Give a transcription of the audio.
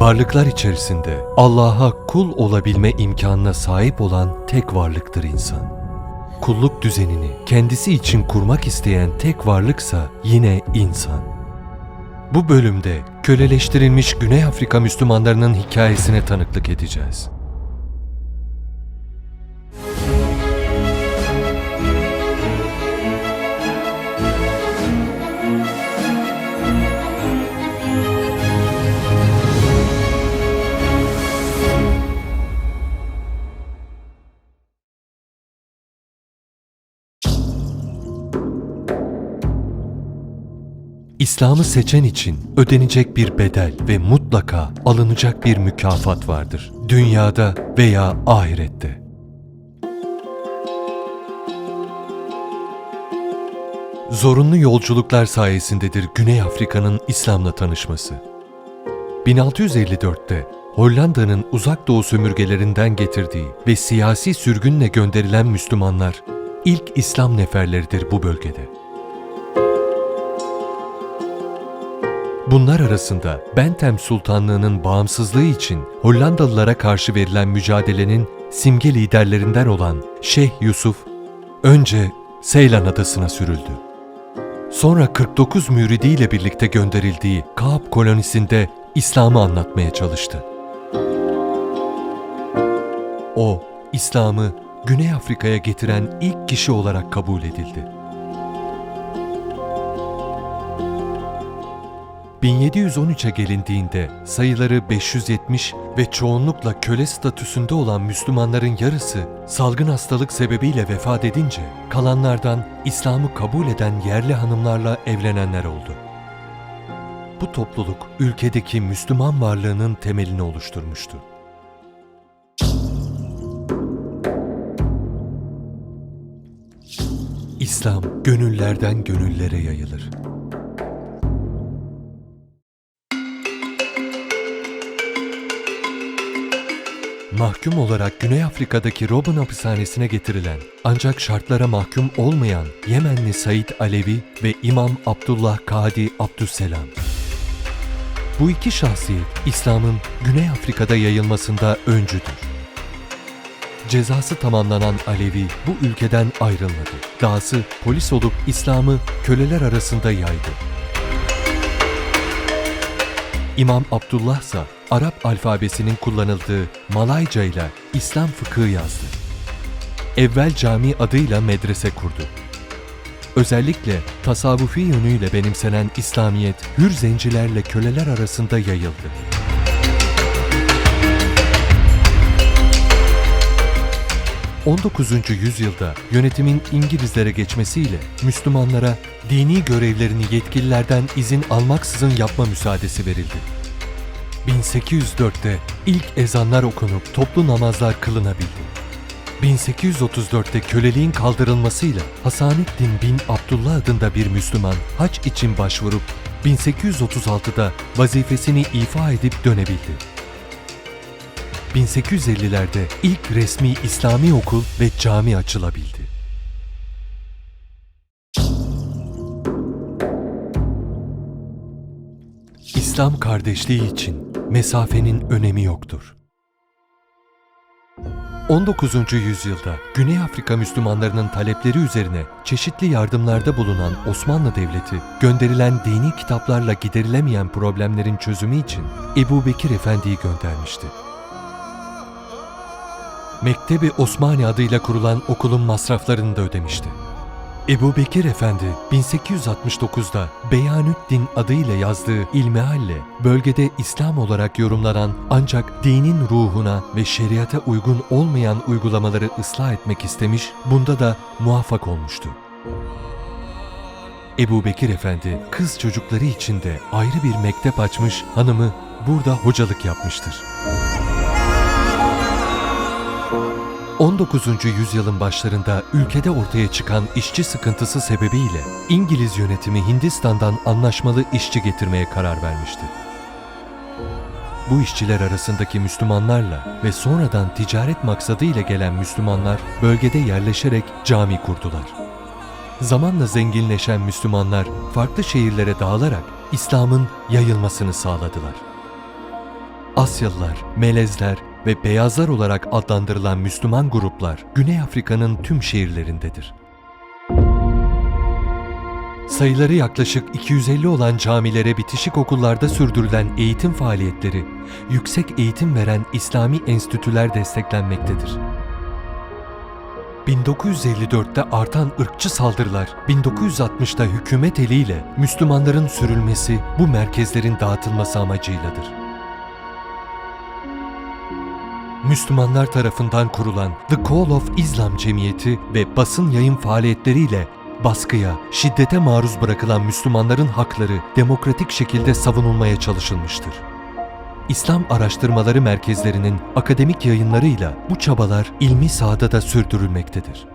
Varlıklar içerisinde Allah'a kul olabilme imkanına sahip olan tek varlıktır insan. Kulluk düzenini kendisi için kurmak isteyen tek varlıksa yine insan. Bu bölümde köleleştirilmiş Güney Afrika Müslümanlarının hikayesine tanıklık edeceğiz. İslam'ı seçen için ödenecek bir bedel ve mutlaka alınacak bir mükafat vardır. Dünyada veya ahirette. Zorunlu yolculuklar sayesindedir Güney Afrika'nın İslam'la tanışması. 1654'te Hollanda'nın uzak doğu sömürgelerinden getirdiği ve siyasi sürgünle gönderilen Müslümanlar ilk İslam neferleridir bu bölgede. Bunlar arasında Bentham Sultanlığı'nın bağımsızlığı için Hollandalılara karşı verilen mücadelenin simge liderlerinden olan Şeyh Yusuf, önce Seylan Adası'na sürüldü. Sonra 49 müridiyle birlikte gönderildiği Kaap kolonisinde İslam'ı anlatmaya çalıştı. O, İslam'ı Güney Afrika'ya getiren ilk kişi olarak kabul edildi. 1713'e gelindiğinde sayıları 570 ve çoğunlukla köle statüsünde olan Müslümanların yarısı salgın hastalık sebebiyle vefat edince kalanlardan İslam'ı kabul eden yerli hanımlarla evlenenler oldu. Bu topluluk ülkedeki Müslüman varlığının temelini oluşturmuştu. İslam gönüllerden gönüllere yayılır. Mahkum olarak Güney Afrika'daki Robin hapishanesine getirilen ancak şartlara mahkum olmayan Yemenli Said Alevi ve İmam Abdullah Kadi Abdüsselam. Bu iki şahsiyet İslam'ın Güney Afrika'da yayılmasında öncüdür. Cezası tamamlanan Alevi bu ülkeden ayrılmadı. Dahası polis olup İslam'ı köleler arasında yaydı. İmam Abdullah ise Arap alfabesinin kullanıldığı Malayca ile İslam fıkıhı yazdı. Evvel cami adıyla medrese kurdu. Özellikle tasavvufi yönüyle benimsenen İslamiyet hür zencilerle köleler arasında yayıldı. ...19. yüzyılda yönetimin İngilizlere geçmesiyle Müslümanlara dini görevlerini yetkililerden izin almaksızın yapma müsaadesi verildi. 1804'te ilk ezanlar okunup toplu namazlar kılınabildi. 1834'te köleliğin kaldırılmasıyla Hasanettin bin Abdullah adında bir Müslüman haç için başvurup 1836'da vazifesini ifa edip dönebildi. 1850'lerde ilk resmi İslami okul ve cami açılabildi. İslam kardeşliği için mesafenin önemi yoktur. 19. yüzyılda Güney Afrika Müslümanlarının talepleri üzerine çeşitli yardımlarda bulunan Osmanlı Devleti, gönderilen dini kitaplarla giderilemeyen problemlerin çözümü için Ebu Bekir Efendi'yi göndermişti. Mektebi Osmani adıyla kurulan okulun masraflarını da ödemişti. Ebu Bekir Efendi 1869'da Beyanüddin adıyla yazdığı İlmihalle bölgede İslam olarak yorumlanan ancak dinin ruhuna ve şeriata uygun olmayan uygulamaları ıslah etmek istemiş, bunda da muvaffak olmuştu. Ebu Bekir Efendi kız çocukları için de ayrı bir mektep açmış, hanımı burada hocalık yapmıştır. 19. yüzyılın başlarında ülkede ortaya çıkan işçi sıkıntısı sebebiyle İngiliz yönetimi Hindistan'dan anlaşmalı işçi getirmeye karar vermişti. Bu işçiler arasındaki Müslümanlarla ve sonradan ticaret maksadıyla gelen Müslümanlar bölgede yerleşerek cami kurdular. Zamanla zenginleşen Müslümanlar farklı şehirlere dağılarak İslam'ın yayılmasını sağladılar. Asyalılar, Melezler ve Beyazlar olarak adlandırılan Müslüman gruplar Güney Afrika'nın tüm şehirlerindedir. Sayıları yaklaşık 250 olan camilere bitişik okullarda sürdürülen eğitim faaliyetleri, yüksek eğitim veren İslami enstitüler desteklenmektedir. 1954'te artan ırkçı saldırılar, 1960'ta hükümet eliyle Müslümanların sürülmesi bu merkezlerin dağıtılması amacıyladır. Müslümanlar tarafından kurulan The Call of Islam Cemiyeti ve basın yayın faaliyetleriyle baskıya, şiddete maruz bırakılan Müslümanların hakları demokratik şekilde savunulmaya çalışılmıştır. İslam Araştırmaları Merkezlerinin akademik yayınlarıyla bu çabalar ilmi sahada da sürdürülmektedir.